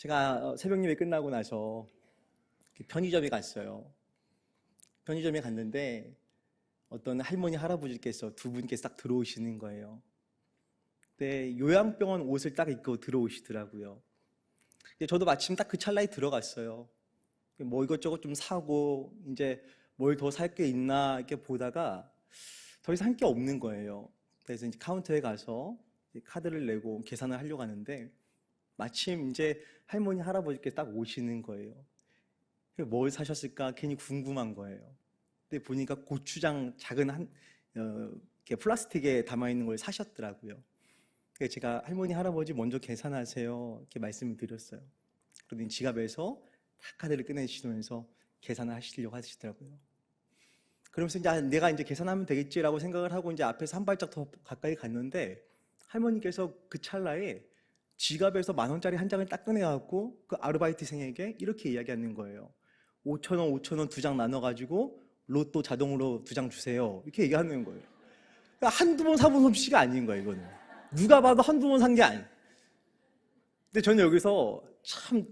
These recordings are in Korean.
제가 어, 새벽 예배 끝나고 나서 편의점에 갔어요. 편의점에 갔는데 어떤 할머니 할아버지께서 두 분께서 딱 들어오시는 거예요. 근데 요양병원 옷을 딱 입고 들어오시더라고요. 저도 마침 딱 그 찰나에 들어갔어요. 뭐 이것저것 좀 사고 이제 뭘 더 살 게 있나 이렇게 보다가 더 이상 할 게 없는 거예요. 그래서 이제 카운터에 가서 카드를 내고 계산을 하려고 하는데 마침 이제 할머니 할아버지께 딱 오시는 거예요. 뭘 사셨을까 괜히 궁금한 거예요. 근데 보니까 고추장 작은 한 어, 이렇게 플라스틱에 담아 있는 걸 사셨더라고요. 그래서 제가 할머니 할아버지 먼저 계산하세요 이렇게 말씀을 드렸어요. 그러더니 지갑에서 딱 카드를 꺼내시면서 계산을 하시려고 하시더라고요. 그러면서 이제 아, 내가 이제 계산하면 되겠지라고 생각을 하고 이제 앞에서 한 발짝 더 가까이 갔는데 할머니께서 그 찰나에 지갑에서 만 원짜리 한 장을 딱 꺼내갖고 그 아르바이트생에게 이렇게 이야기하는 거예요. 5천 원, 5천 원 두 장 나눠가지고 로또 자동으로 두 장 주세요. 이렇게 얘기하는 거예요. 그러니까 한두 번 사본 솜씨가 아닌 거예요, 이거는. 누가 봐도 한두 번 산 게 아니. 근데 저는 여기서 참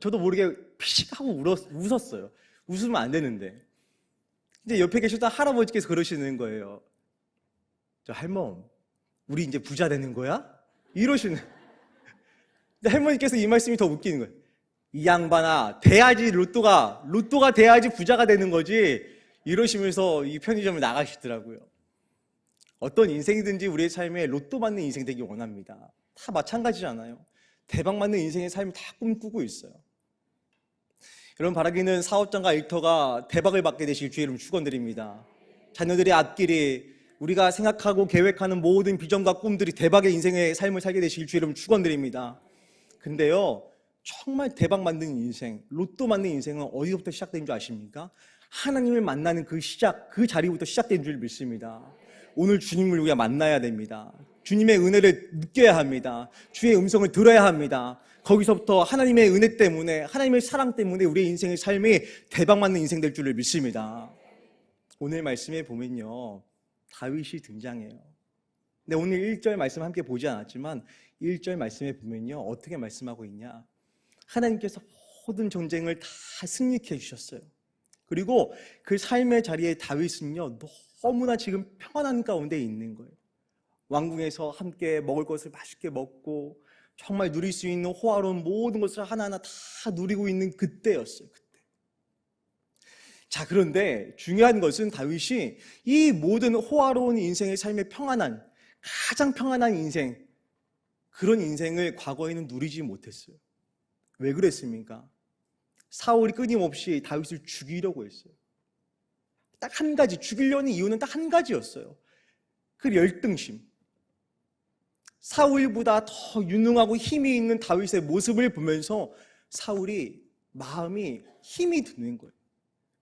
저도 모르게 피식 하고 울었, 웃었어요. 웃으면 안 되는데. 이제 옆에 계셨던 할아버지께서 그러시는 거예요. 저 할멈, 우리 이제 부자 되는 거야? 이러시는. 근데 할머니께서 이 말씀이 더 웃기는 거예요. 이 양반아, 돼야지 로또가, 로또가 돼야지 부자가 되는 거지. 이러시면서 이 편의점을 나가시더라고요. 어떤 인생이든지 우리의 삶에 로또 맞는 인생 되기 원합니다. 다 마찬가지잖아요. 대박 맞는 인생의 삶을 다 꿈꾸고 있어요. 여러분 바라기는 사업장과 일터가 대박을 받게 되실 주의 이름 축원드립니다. 자녀들의 앞길이 우리가 생각하고 계획하는 모든 비전과 꿈들이 대박의 인생의 삶을 살게 되실 주의 이름 축원드립니다. 근데요. 정말 대박 만든 인생, 로또 맞는 인생은 어디서부터 시작된 줄 아십니까? 하나님을 만나는 그 시작, 그 자리부터 시작된 줄 믿습니다. 오늘 주님을 우리가 만나야 됩니다. 주님의 은혜를 느껴야 합니다. 주의 음성을 들어야 합니다. 거기서부터 하나님의 은혜 때문에, 하나님의 사랑 때문에 우리의 인생의 삶이 대박 맞는 인생 될 줄을 믿습니다. 오늘 말씀에 보면요. 다윗이 등장해요. 근데 오늘 1절 말씀 함께 보지 않았지만 1절 말씀에 보면요. 어떻게 말씀하고 있냐? 하나님께서 모든 전쟁을 다 승리케 해 주셨어요. 그리고 그 삶의 자리에 다윗은요, 너무나 지금 평안한 가운데 있는 거예요. 왕궁에서 함께 먹을 것을 맛있게 먹고, 정말 누릴 수 있는 호화로운 모든 것을 하나하나 다 누리고 있는 그때였어요, 그때. 자, 그런데 중요한 것은 다윗이 이 모든 호화로운 인생의 삶의 평안한, 가장 평안한 인생, 그런 인생을 과거에는 누리지 못했어요. 왜 그랬습니까? 사울이 끊임없이 다윗을 죽이려고 했어요. 딱 한 가지, 죽이려는 이유는 딱 한 가지였어요. 그 열등심. 사울보다 더 유능하고 힘이 있는 다윗의 모습을 보면서 사울이 마음이 힘이 드는 거예요.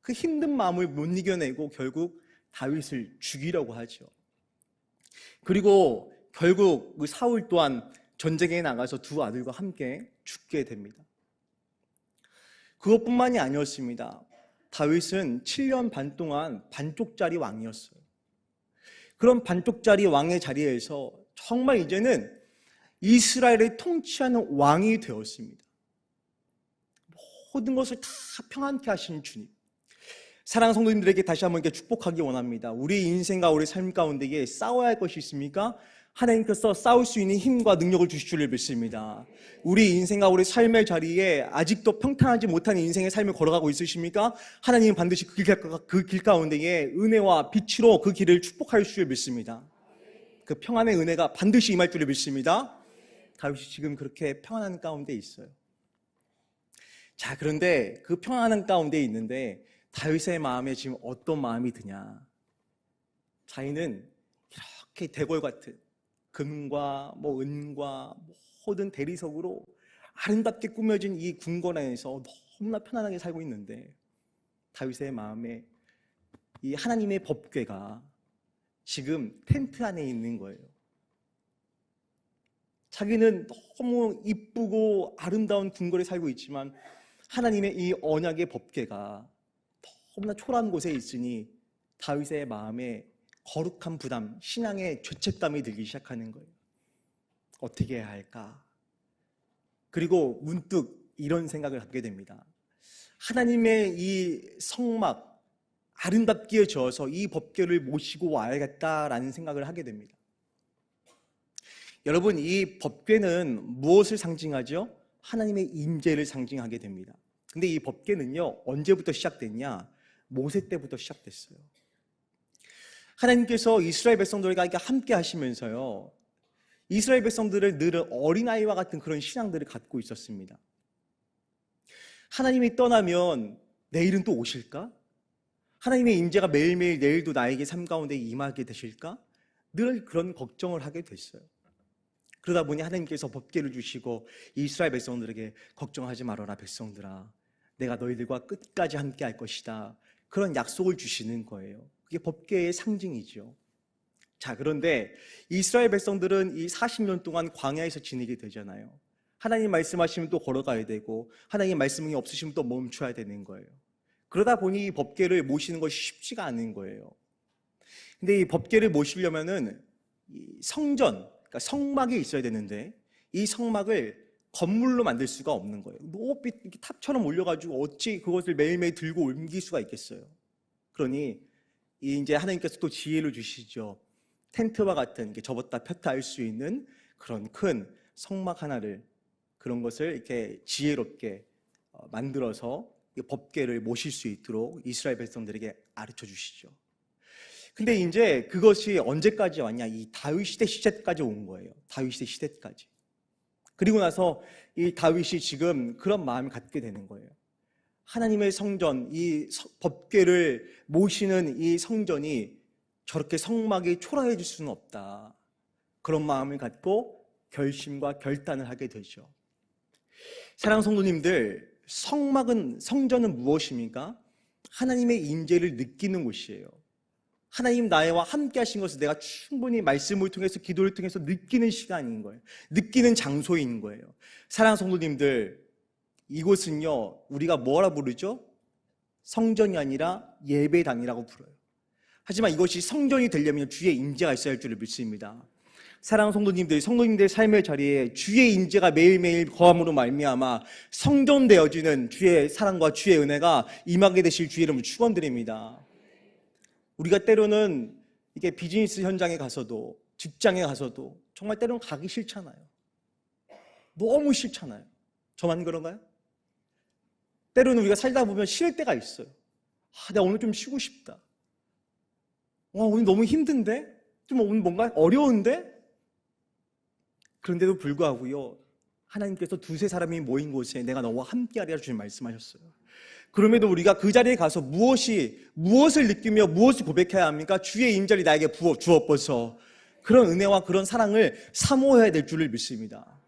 그 힘든 마음을 못 이겨내고 결국 다윗을 죽이려고 하죠. 그리고 결국 그 사울 또한 전쟁에 나가서 두 아들과 함께 죽게 됩니다. 그것뿐만이 아니었습니다. 다윗은 7년 반 동안 반쪽짜리 왕이었어요. 그런 반쪽짜리 왕의 자리에서 정말 이제는 이스라엘을 통치하는 왕이 되었습니다. 모든 것을 다 평안케 하신 주님. 사랑하는 성도님들에게 다시 한번 이렇게 축복하기 원합니다. 우리 인생과 우리 삶 가운데에 싸워야 할 것이 있습니까? 하나님께서 싸울 수 있는 힘과 능력을 주실 줄을 믿습니다. 우리 인생과 우리 삶의 자리에 아직도 평탄하지 못한 인생의 삶을 걸어가고 있으십니까? 하나님은 반드시 그 길, 그 길 가운데에 은혜와 빛으로 그 길을 축복할 줄을 믿습니다. 그 평안의 은혜가 반드시 임할 줄을 믿습니다. 다윗이 지금 그렇게 평안한 가운데 있어요. 자, 그런데 그 평안한 가운데 있는데 다윗의 마음에 지금 어떤 마음이 드냐? 자기는 이렇게 대궐 같은 금과 뭐 은과 모든 대리석으로 아름답게 꾸며진 이 궁궐 안에서 너무나 편안하게 살고 있는데 다윗의 마음에 이 하나님의 법궤가 지금 텐트 안에 있는 거예요. 자기는 너무 이쁘고 아름다운 궁궐에 살고 있지만 하나님의 이 언약의 법궤가 너무나 초라한 곳에 있으니 다윗의 마음에 거룩한 부담, 신앙의 죄책감이 들기 시작하는 거예요. 어떻게 해야 할까? 그리고 문득 이런 생각을 하게 됩니다. 하나님의 이 성막 아름답게 지어서 이 법궤를 모시고 와야겠다라는 생각을 하게 됩니다. 여러분 이 법궤는 무엇을 상징하죠? 하나님의 임재를 상징하게 됩니다. 근데 이 법궤는요 언제부터 시작됐냐? 모세 때부터 시작됐어요. 하나님께서 이스라엘 백성들과 함께 하시면서요 이스라엘 백성들을 늘 어린아이와 같은 그런 신앙들을 갖고 있었습니다. 하나님이 떠나면 내일은 또 오실까? 하나님의 임재가 매일매일 내일도 나에게 삶 가운데 임하게 되실까? 늘 그런 걱정을 하게 됐어요. 그러다 보니 하나님께서 법계를 주시고 이스라엘 백성들에게 걱정하지 말아라 백성들아 내가 너희들과 끝까지 함께 할 것이다. 그런 약속을 주시는 거예요. 그게 법계의 상징이죠. 자, 그런데 이스라엘 백성들은 이 40년 동안 광야에서 지내게 되잖아요. 하나님 말씀하시면 또 걸어가야 되고 하나님 말씀이 없으시면 또 멈춰야 되는 거예요. 그러다 보니 이 법계를 모시는 것이 쉽지가 않은 거예요. 근데 이 법계를 모시려면은 이 성전, 그러니까 성막이 있어야 되는데 이 성막을 건물로 만들 수가 없는 거예요. 높이 탑처럼 올려가지고 어찌 그것을 매일매일 들고 옮길 수가 있겠어요. 그러니 이 이제 하나님께서 또 지혜를 주시죠. 텐트와 같은 접었다 폈다 할 수 있는 그런 큰 성막 하나를 그런 것을 이렇게 지혜롭게 어, 만들어서 이 법궤를 모실 수 있도록 이스라엘 백성들에게 가르쳐 주시죠. 근데 이제 그것이 언제까지 왔냐? 이 다윗 시대 시대까지 온 거예요. 다윗 시대 시대까지. 그리고 나서 이 다윗이 지금 그런 마음을 갖게 되는 거예요. 하나님의 성전, 이 서- 법궤를 모시는 이 성전이 저렇게 성막이 초라해질 수는 없다. 그런 마음을 갖고 결심과 결단을 하게 되죠. 사랑 성도님들, 성막은 성전은 무엇입니까? 하나님의 임재를 느끼는 곳이에요. 하나님 나와 함께 하신 것을 내가 충분히 말씀을 통해서 기도를 통해서 느끼는 시간인 거예요. 느끼는 장소인 거예요. 사랑 성도님들, 이곳은요, 우리가 뭐라 부르죠? 성전이 아니라 예배당이라고 불러요. 하지만 이것이 성전이 되려면 주의 임재가 있어야 할 줄을 믿습니다. 사랑 성도님들, 성도님들의 삶의 자리에 주의 임재가 매일매일 거함으로 말미암아 성전 되어지는 주의 사랑과 주의 은혜가 임하게 되실 주의 이름을 축원드립니다. 우리가 때로는 이게 비즈니스 현장에 가서도 직장에 가서도 정말 때로는 가기 싫잖아요. 너무 싫잖아요. 저만 그런가요? 때로는 우리가 살다 보면 싫을 때가 있어요. 아, 내가 오늘 좀 쉬고 싶다. 와, 오늘 너무 힘든데? 좀 오늘 뭔가 어려운데? 그런데도 불구하고요. 하나님께서 두세 사람이 모인 곳에 내가 너와 함께하리라 주님 말씀하셨어요. 그럼에도 우리가 그 자리에 가서 무엇이 무엇을 느끼며 무엇을 고백해야 합니까? 주의 임자리 나에게 부어 주옵소서. 그런 은혜와 그런 사랑을 사모해야 될 줄을 믿습니다.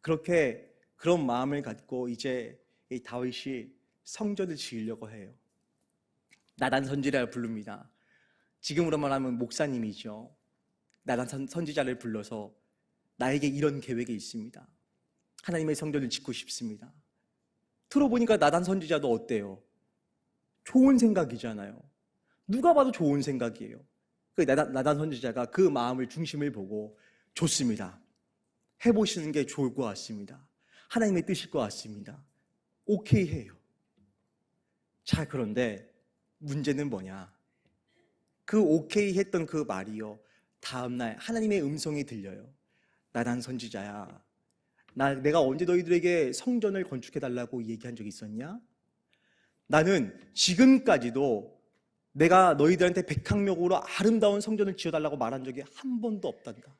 그렇게 그런 마음을 갖고 이제 이 다윗이 성전을 지으려고 해요. 나단 선지자를 부릅니다. 지금으로 말하면 목사님이죠. 나단 선- 선지자를 불러서 나에게 이런 계획이 있습니다. 하나님의 성전을 짓고 싶습니다. 들어보니까 나단 선지자도 어때요? 좋은 생각이잖아요. 누가 봐도 좋은 생각이에요. 그 나단, 나단 선지자가 그 마음을 중심을 보고 좋습니다. 해보시는 게 좋을 것 같습니다. 하나님의 뜻일 것 같습니다. 오케이 해요. 자, 그런데 문제는 뭐냐? 그 오케이 했던 그 말이요. 다음날 하나님의 음성이 들려요. 나단 선지자야. 나, 내가 언제 너희들에게 성전을 건축해달라고 얘기한 적이 있었냐? 나는 지금까지도 내가 너희들한테 백학력으로 아름다운 성전을 지어달라고 말한 적이 한 번도 없단다.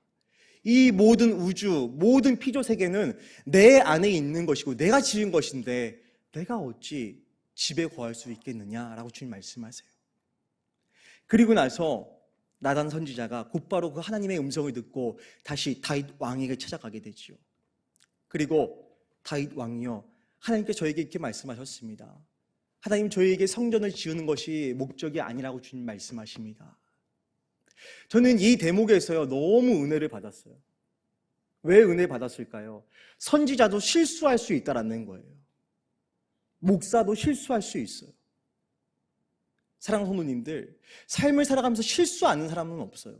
이 모든 우주, 모든 피조 세계는 내 안에 있는 것이고 내가 지은 것인데 내가 어찌 집에 거할 수 있겠느냐라고 주님 말씀하세요. 그리고 나서 나단 선지자가 곧바로 그 하나님의 음성을 듣고 다시 다윗 왕에게 찾아가게 되지요. 그리고 다윗 왕이요 하나님께 저에게 이렇게 말씀하셨습니다. 하나님 저희에게 성전을 지으는 것이 목적이 아니라고 주님 말씀하십니다. 저는 이 대목에서요 너무 은혜를 받았어요. 왜 은혜 받았을까요? 선지자도 실수할 수 있다라는 거예요. 목사도 실수할 수 있어요. 사랑 성도님들, 삶을 살아가면서 실수 않는 사람은 없어요.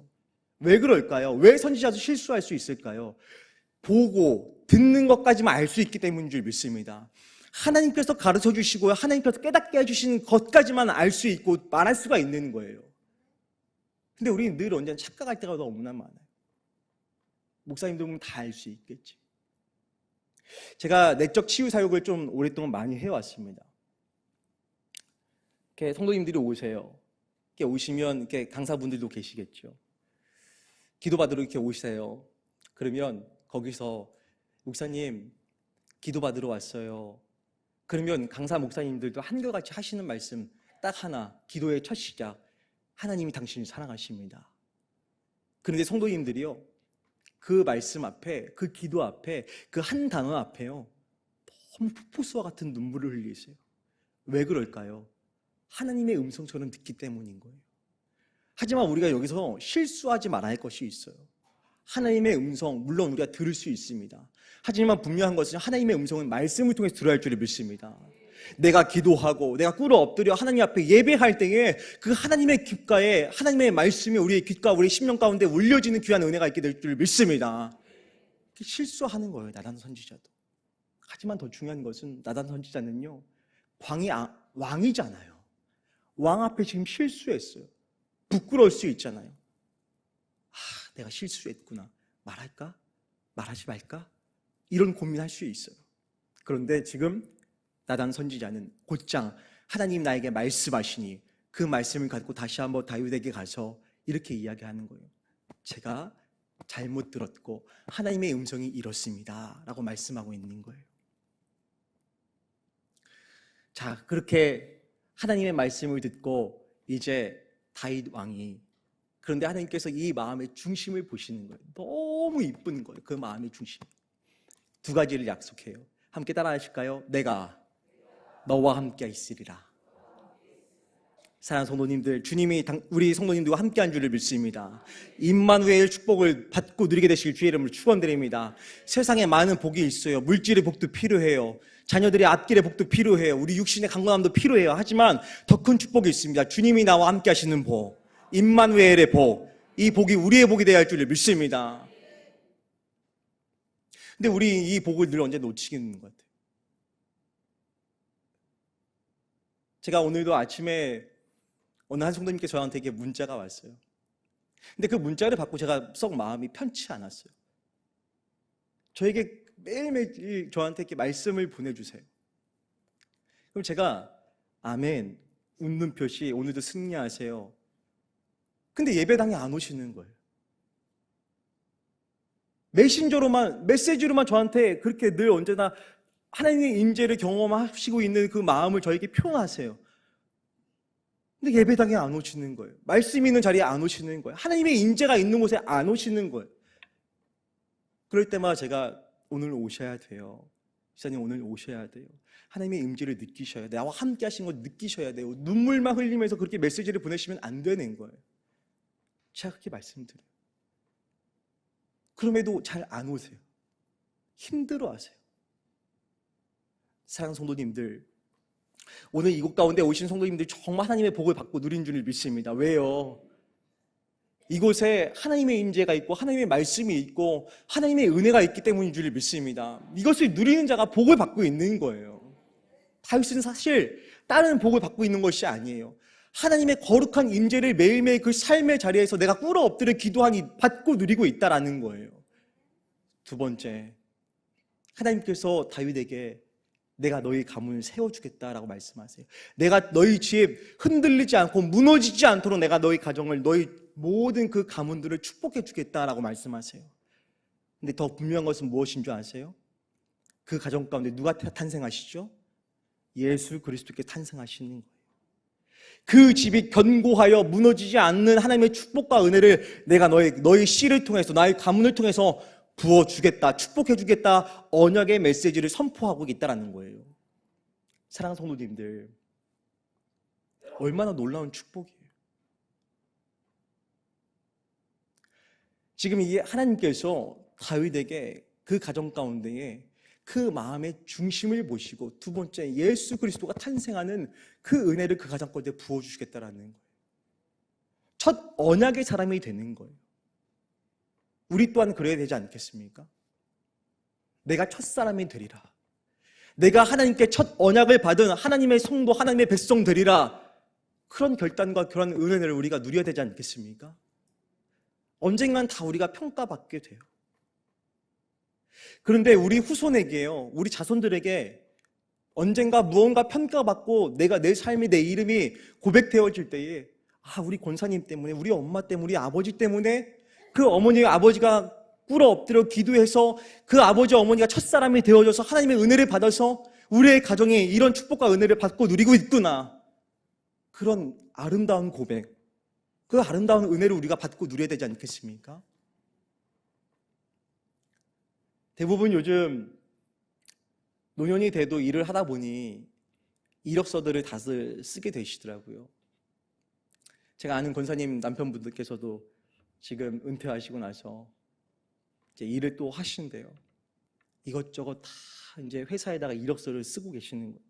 왜 그럴까요? 왜 선지자도 실수할 수 있을까요? 보고 듣는 것까지만 알 수 있기 때문인 줄 믿습니다. 하나님께서 가르쳐 주시고 하나님께서 깨닫게 해주신 것까지만 알 수 있고 말할 수가 있는 거예요. 근데 우리는 늘 언제나 착각할 때가 너무나 많아요. 목사님도 보면 다 알 수 있겠지. 제가 내적 치유 사역을 좀 오랫동안 많이 해왔습니다. 이렇게 성도님들이 오세요. 이렇게 오시면 이렇게 강사분들도 계시겠죠. 기도받으러 이렇게 오세요. 그러면 거기서 목사님 기도받으러 왔어요. 그러면 강사 목사님들도 한결같이 하시는 말씀 딱 하나 기도의 첫 시작 하나님이 당신을 사랑하십니다. 그런데 성도님들이요 그 말씀 앞에 그 기도 앞에 그 한 단어 앞에요 너무 폭포수와 같은 눈물을 흘리세요. 왜 그럴까요? 하나님의 음성처럼 듣기 때문인 거예요. 하지만 우리가 여기서 실수하지 말아야 할 것이 있어요. 하나님의 음성, 물론 우리가 들을 수 있습니다. 하지만 분명한 것은 하나님의 음성은 말씀을 통해서 들어야 할 줄을 믿습니다. 내가 기도하고 내가 꿇어 엎드려 하나님 앞에 예배할 때에 그 하나님의 귓가에 하나님의 말씀이 우리의 귓가 우리 심령 가운데 울려지는 귀한 은혜가 있게 될 줄 믿습니다. 실수하는 거예요. 나단 선지자도. 하지만 더 중요한 것은 나단 선지자는요. 광이 아- 왕이잖아요. 왕 앞에 지금 실수했어요. 부끄러울 수 있잖아요. 아, 내가 실수했구나. 말할까? 말하지 말까? 이런 고민할 수 있어요. 그런데 지금 나단 선지자는 곧장 하나님 나에게 말씀하시니 그 말씀을 갖고 다시 한번 다윗에게 가서 이렇게 이야기하는 거예요. 제가 잘못 들었고 하나님의 음성이 이렇습니다. 라고 말씀하고 있는 거예요. 자, 그렇게 하나님의 말씀을 듣고 이제 다윗 왕이 그런데 하나님께서 이 마음의 중심을 보시는 거예요. 너무 이쁜 거예요. 그 마음의 중심. 두 가지를 약속해요. 함께 따라 하실까요? 내가 너와 함께 있으리라. 사랑하는 성도님들, 주님이 당- 우리 성도님들과 함께 한 줄을 믿습니다. 임마누엘 축복을 받고 누리게 되실 주의 이름을 축원드립니다. 세상에 많은 복이 있어요. 물질의 복도 필요해요. 자녀들의 앞길의 복도 필요해요. 우리 육신의 강건함도 필요해요. 하지만 더 큰 축복이 있습니다. 주님이 나와 함께 하시는 복, 임마누엘의 복, 이 복이 우리의 복이 되어야 할 줄을 믿습니다. 근데 우리 이 복을 늘 언제 놓치겠는 것 같아요. 제가 오늘도 아침에 어느 한 성도님께 저한테 이게 문자가 왔어요. 근데 그 문자를 받고 제가 썩 마음이 편치 않았어요. 저에게 매일매일 저한테 이렇게 말씀을 보내주세요. 그럼 제가 아멘 웃는 표시 오늘도 승리하세요. 근데 예배당에 안 오시는 거예요. 메신저로만 메시지로만 저한테 그렇게 늘 언제나 하나님의 인재를 경험하시고 있는 그 마음을 저에게 표현하세요. 근데 예배당에 안 오시는 거예요. 말씀 있는 자리에 안 오시는 거예요. 하나님의 인재가 있는 곳에 안 오시는 거예요. 그럴 때마다 제가 오늘 오셔야 돼요. 시사님 오늘 오셔야 돼요. 하나님의 임재를 느끼셔야 돼요. 나와 함께 하신 걸 느끼셔야 돼요. 눈물만 흘리면서 그렇게 메시지를 보내시면 안 되는 거예요. 제가 그렇게 말씀드려요. 그럼에도 잘 안 오세요. 힘들어 하세요. 사랑 성도님들, 오늘 이곳 가운데 오신 성도님들 정말 하나님의 복을 받고 누린 줄을 믿습니다. 왜요? 이곳에 하나님의 임재가 있고 하나님의 말씀이 있고 하나님의 은혜가 있기 때문인 줄을 믿습니다. 이것을 누리는 자가 복을 받고 있는 거예요. 다윗은 사실 다른 복을 받고 있는 것이 아니에요. 하나님의 거룩한 임재를 매일매일 그 삶의 자리에서 내가 꿇어 엎드려 기도하니 받고 누리고 있다라는 거예요. 두 번째, 하나님께서 다윗에게 내가 너희 가문을 세워주겠다라고 말씀하세요. 내가 너희 집 흔들리지 않고 무너지지 않도록 내가 너희 가정을 너희 모든 그 가문들을 축복해 주겠다라고 말씀하세요. 근데 더 분명한 것은 무엇인 줄 아세요? 그 가정 가운데 누가 탄생하시죠? 예수 그리스도께 탄생하시는 거예요. 그 집이 견고하여 무너지지 않는 하나님의 축복과 은혜를 내가 너희 너희 씨를 통해서 나의 가문을 통해서 부어 주겠다, 축복해 주겠다 언약의 메시지를 선포하고 있다라는 거예요. 사랑하는 성도님들, 얼마나 놀라운 축복이에요. 지금 이 하나님께서 다윗에게 그 가정 가운데에 그 마음의 중심을 보시고 두 번째 예수 그리스도가 탄생하는 그 은혜를 그 가정 가운데 부어 주시겠다라는 거예요. 첫 언약의 사람이 되는 거예요. 우리 또한 그래야 되지 않겠습니까? 내가 첫사람이 되리라. 내가 하나님께 첫 언약을 받은 하나님의 성도, 하나님의 백성 되리라. 그런 결단과 그런 은혜를 우리가 누려야 되지 않겠습니까? 언젠간 다 우리가 평가받게 돼요. 그런데 우리 후손에게요, 우리 자손들에게 언젠가 무언가 평가받고 내가 내 삶이 내 이름이 고백되어질 때에 아 우리 권사님 때문에 우리 엄마 때문에 우리 아버지 때문에 그 어머니 아버지가 꿇어 엎드려 기도해서 그 아버지 어머니가 첫사람이 되어져서 하나님의 은혜를 받아서 우리의 가정에 이런 축복과 은혜를 받고 누리고 있구나 그런 아름다운 고백 그 아름다운 은혜를 우리가 받고 누려야 되지 않겠습니까? 대부분 요즘 노년이 돼도 일을 하다 보니 이력서들을 다들 쓰게 되시더라고요. 제가 아는 권사님 남편분들께서도 지금 은퇴하시고 나서 이제 일을 또 하시는데요. 이것저것 다 이제 회사에다가 이력서를 쓰고 계시는 거예요.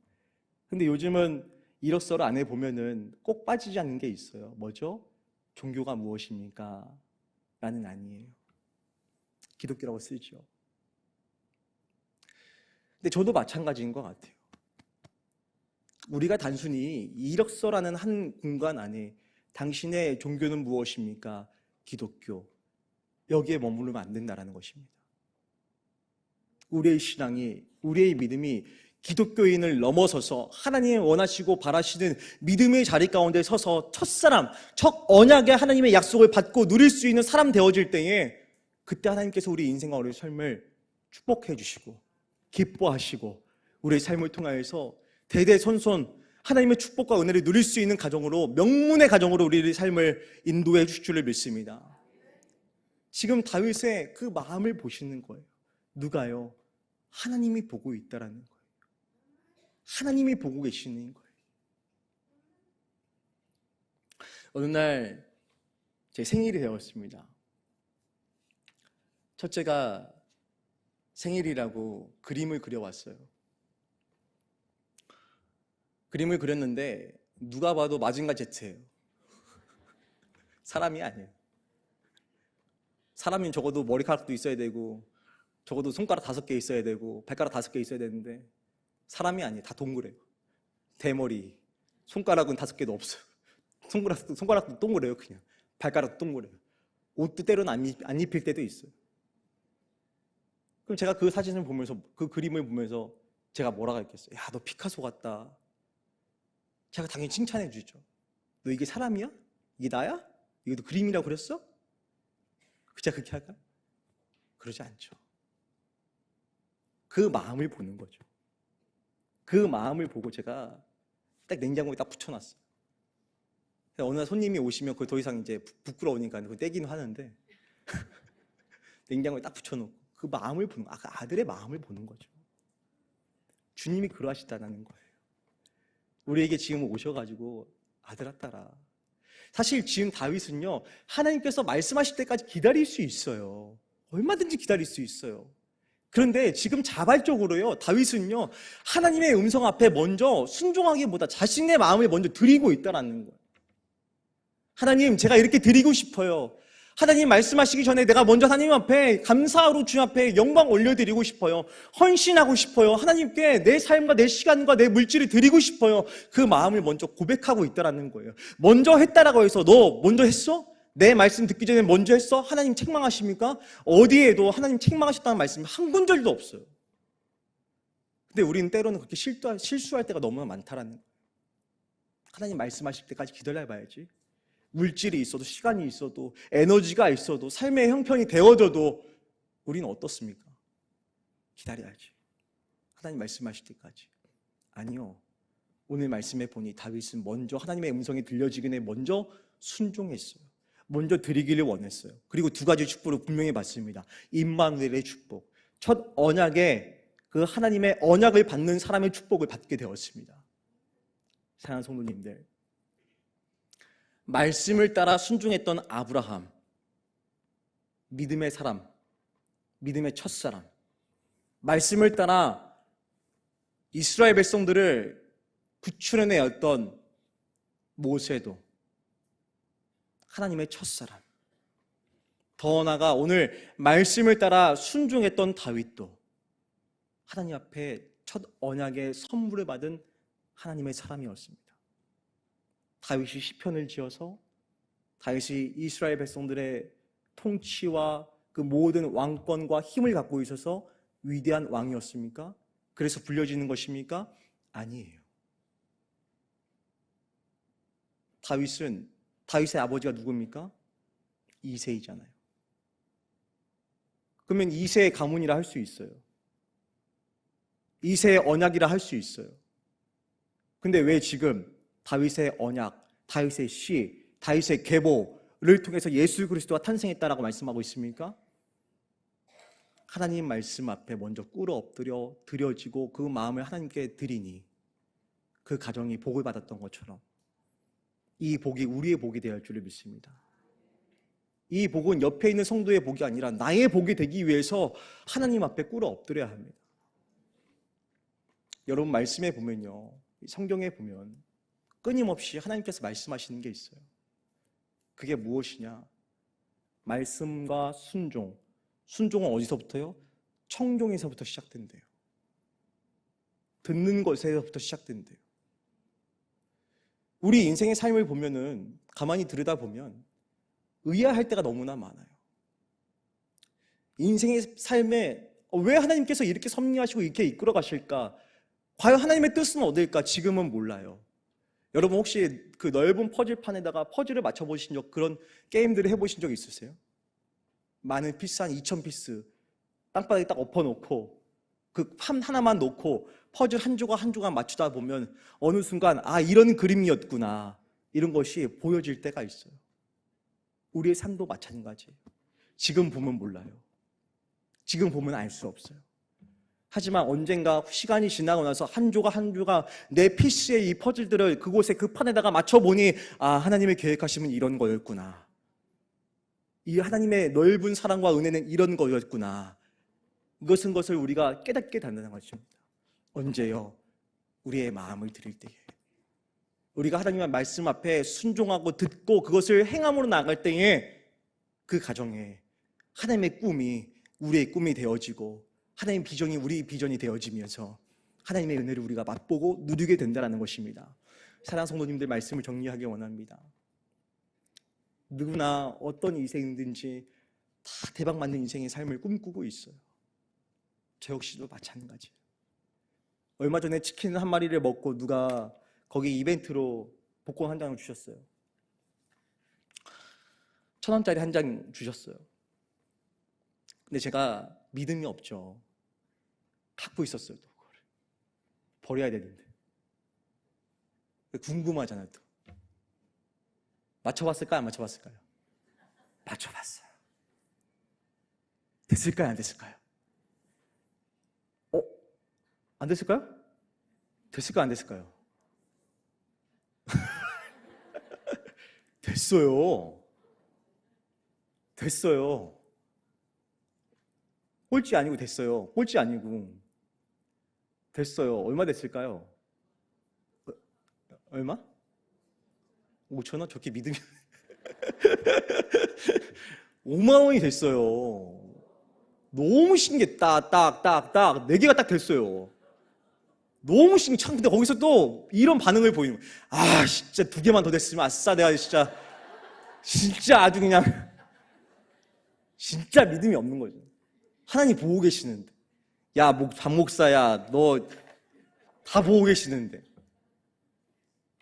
근데 요즘은 이력서를 안에 보면은 꼭 빠지지 않는 게 있어요. 뭐죠? 종교가 무엇입니까? 라는 아니에요. 기독교라고 쓰죠. 근데 저도 마찬가지인 것 같아요. 우리가 단순히 이력서라는 한 공간 안에 당신의 종교는 무엇입니까? 기독교. 여기에 머무르면 안 된다라는 것입니다. 우리의 신앙이, 우리의 믿음이 기독교인을 넘어서서 하나님이 원하시고 바라시는 믿음의 자리 가운데 서서 첫사람, 첫 언약의 하나님의 약속을 받고 누릴 수 있는 사람 되어질 때에 그때 하나님께서 우리 인생과 우리 삶을 축복해 주시고 기뻐하시고 우리의 삶을 통하여서 대대손손 하나님의 축복과 은혜를 누릴 수 있는 가정으로 명문의 가정으로 우리의 삶을 인도해 주실 줄을 믿습니다. 지금 다윗의 그 마음을 보시는 거예요. 누가요? 하나님이 보고 있다라는 거예요. 하나님이 보고 계시는 거예요. 어느 날 제 생일이 되었습니다. 첫째가 생일이라고 그림을 그려왔어요. 그림을 그렸는데 누가 봐도 마징가 제트예요. 사람이 아니에요. 사람인 적어도 머리카락도 있어야 되고 적어도 손가락 다섯 개 있어야 되고 발가락 다섯 개 있어야 되는데 사람이 아니에요. 다 동그래요. 대머리, 손가락은 다섯 개도 없어요. 손가락도, 손가락도 동그래요. 그냥 발가락도 동그래요. 옷도 때로는 안, 입, 안 입힐 때도 있어요. 그럼 제가 그 사진을 보면서 그 그림을 보면서 제가 뭐라고 했겠어요? 야, 너 피카소 같다. 제가 당연히 칭찬해 주죠. 너 이게 사람이야? 이게 나야? 이것도 그림이라고 그랬어? 그자 그렇게 할까? 그러지 않죠. 그 마음을 보는 거죠. 그 마음을 보고 제가 딱 냉장고에 딱 붙여놨어요. 어느 날 손님이 오시면 그 더 이상 이제 부끄러우니까 그 떼기는 하는데 냉장고에 딱 붙여놓고 그 마음을 보는 거, 아, 아들의 마음을 보는 거죠. 주님이 그러하시다는 거예요. 우리에게 지금 오셔가지고 아들아 딸아. 사실 지금 다윗은요 하나님께서 말씀하실 때까지 기다릴 수 있어요. 얼마든지 기다릴 수 있어요. 그런데 지금 자발적으로요 다윗은요 하나님의 음성 앞에 먼저 순종하기보다 자신의 마음을 먼저 드리고 있다라는 거예요. 하나님 제가 이렇게 드리고 싶어요. 하나님 말씀하시기 전에 내가 먼저 하나님 앞에 감사로 주 앞에 영광 올려드리고 싶어요. 헌신하고 싶어요. 하나님께 내 삶과 내 시간과 내 물질을 드리고 싶어요. 그 마음을 먼저 고백하고 있다라는 거예요. 먼저 했다라고 해서 너 먼저 했어? 내 말씀 듣기 전에 먼저 했어? 하나님 책망하십니까? 어디에도 하나님 책망하셨다는 말씀이 한 군절도 없어요. 근데 우리는 때로는 그렇게 실수할 때가 너무나 많다라는 거예요. 하나님 말씀하실 때까지 기다려봐야지. 물질이 있어도 시간이 있어도 에너지가 있어도 삶의 형편이 되어져도 우리는 어떻습니까? 기다려야지. 하나님 말씀하실 때까지. 아니요. 오늘 말씀해 보니 다윗은 먼저 하나님의 음성이 들려지기에 먼저 순종했어요. 먼저 드리기를 원했어요. 그리고 두 가지 축복을 분명히 받습니다. 임마누엘의 축복. 첫 언약의 그 하나님의 언약을 받는 사람의 축복을 받게 되었습니다. 사랑하는 성도님들, 말씀을 따라 순종했던 아브라함, 믿음의 사람, 믿음의 첫사람, 말씀을 따라 이스라엘 백성들을 구출해내었던 모세도 하나님의 첫사람. 더 나아가 오늘 말씀을 따라 순종했던 다윗도 하나님 앞에 첫 언약의 선물을 받은 하나님의 사람이었습니다. 다윗이 시편을 지어서 다윗이 이스라엘 백성들의 통치와 그 모든 왕권과 힘을 갖고 있어서 위대한 왕이었습니까? 그래서 불려지는 것입니까? 아니에요. 다윗은 다윗의 아버지가 누굽니까? 이세이잖아요. 그러면 이세의 가문이라 할 수 있어요. 이세의 언약이라 할 수 있어요. 근데 왜 지금 다윗의 언약, 다윗의 시, 다윗의 계보를 통해서 예수 그리스도가 탄생했다라고 말씀하고 있습니까? 하나님 말씀 앞에 먼저 꿇어 엎드려 드려지고 그 마음을 하나님께 드리니 그 가정이 복을 받았던 것처럼 이 복이 우리의 복이 되어 줄을 믿습니다. 이 복은 옆에 있는 성도의 복이 아니라 나의 복이 되기 위해서 하나님 앞에 꿇어 엎드려야 합니다. 여러분 말씀에 보면요. 성경에 보면 끊임없이 하나님께서 말씀하시는 게 있어요. 그게 무엇이냐? 말씀과 순종. 순종은 어디서부터요? 청종에서부터 시작된대요. 듣는 것에서부터 시작된대요. 우리 인생의 삶을 보면은 가만히 들여다 보면 의아할 때가 너무나 많아요. 인생의 삶에 왜 하나님께서 이렇게 섭리하시고 이렇게 이끌어 가실까? 과연 하나님의 뜻은 어딜까? 지금은 몰라요. 여러분 혹시 그 넓은 퍼즐판에다가 퍼즐을 맞춰보신 적 그런 게임들을 해보신 적 있으세요? 많은 피스 한 2,000피스 땅바닥에 딱 엎어놓고 그 판 하나만 놓고 퍼즐 한 조각 한 조각 맞추다 보면 어느 순간 아 이런 그림이었구나 이런 것이 보여질 때가 있어요. 우리의 삶도 마찬가지예요. 지금 보면 몰라요. 지금 보면 알 수 없어요. 하지만 언젠가 시간이 지나고 나서 한 조각 한 조각 내 피스의 이 퍼즐들을 그곳에 그 판에다가 맞춰보니 아 하나님의 계획하시면 이런 거였구나. 이 하나님의 넓은 사랑과 은혜는 이런 거였구나. 이것은 것을 우리가 깨닫게 된다는 것입니다. 언제요? 우리의 마음을 드릴 때에. 우리가 하나님의 말씀 앞에 순종하고 듣고 그것을 행함으로 나갈 때에 그 가정에 하나님의 꿈이 우리의 꿈이 되어지고 하나님의 비전이 우리 비전이 되어지면서 하나님의 은혜를 우리가 맛보고 누리게 된다는 것입니다. 사랑 성도님들 말씀을 정리하기 원합니다. 누구나 어떤 인생이든지 다 대박 맞는 인생의 삶을 꿈꾸고 있어요. 저 역시도 마찬가지예요. 얼마 전에 치킨 한 마리를 먹고 누가 거기 이벤트로 복권 한 장을 주셨어요. 천 원짜리 한 장 주셨어요. 근데 제가 믿음이 없죠. 갖고 있었어요. 또 그거를. 버려야 되는데. 궁금하잖아요. 또. 맞춰봤을까요? 안 맞춰봤을까요? 맞춰봤어요. 됐을까요? 안 됐을까요? 어? 안 됐을까요? 됐을까요? 안 됐을까요? 됐어요. 됐어요. 꼴찌 아니고 됐어요. 꼴찌 아니고. 됐어요. 얼마 됐을까요? 어, 얼마? 5천 원? 저렇게 믿으면 5만 원이 됐어요. 너무 신기해. 딱, 딱, 딱, 딱. 네 개가 딱 됐어요. 너무 신기해. 참, 근데 거기서 또 이런 반응을 보이는. 아, 진짜 두 개만 더 됐으면 아싸. 내가 진짜, 진짜 아주 그냥, 진짜 믿음이 없는 거죠. 하나님 보고 계시는데. 야, 목, 반목사야. 너 다 보고 계시는데.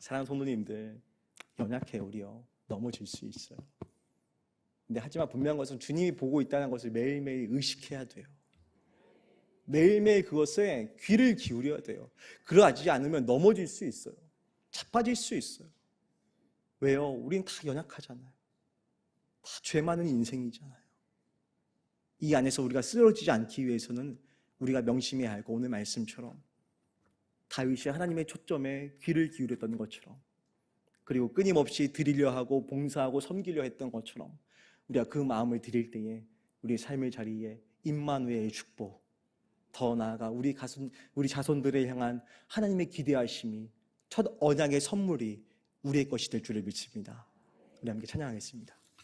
사랑하는 성도님들, 연약해, 우리요. 넘어질 수 있어요. 근데 하지만 분명한 것은 주님이 보고 있다는 것을 매일매일 의식해야 돼요. 매일매일 그것에 귀를 기울여야 돼요. 그러하지 않으면 넘어질 수 있어요. 자빠질 수 있어요. 왜요? 우린 다 연약하잖아요. 다 죄 많은 인생이잖아요. 이 안에서 우리가 쓰러지지 않기 위해서는 우리가 명심해야 하고 오늘 말씀처럼 다윗이 하나님의 초점에 귀를 기울였던 것처럼 그리고 끊임없이 드리려 하고 봉사하고 섬기려 했던 것처럼 우리가 그 마음을 드릴 때에 우리 삶의 자리에 임마누엘의 축복 더 나아가 우리 가손 우리 자손들을 향한 하나님의 기대하심이 첫 언약의 선물이 우리의 것이 될 줄을 믿습니다. 우리 함께 찬양하겠습니다.